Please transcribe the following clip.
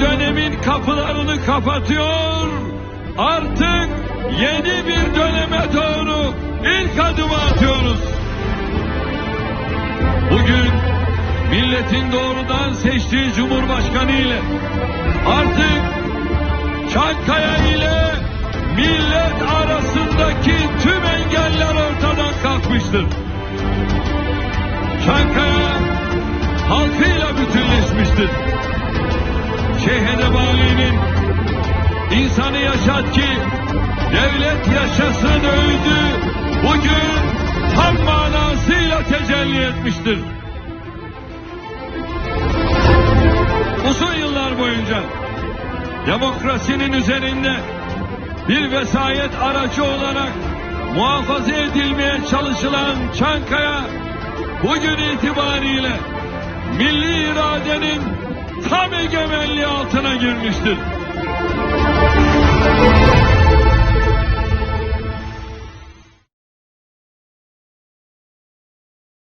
dönemin kapılarını kapatıyor. Artık yeni bir döneme doğru ilk adımı atıyoruz. Bugün milletin doğrudan seçtiği Cumhurbaşkanı ile artık Çankaya ile millet arasındaki tüm engeller ortadan kalkmıştır. Çankaya bütünleşmiştir. Şeyh Edebali'nin insanı yaşat ki devlet yaşasın öldü bugün tam manasıyla tecelli etmiştir. Uzun yıllar boyunca demokrasinin üzerinde bir vesayet aracı olarak muhafaza edilmeye çalışılan Çankaya bugün itibariyle milli iradenin tam egemenliği altına girmiştir.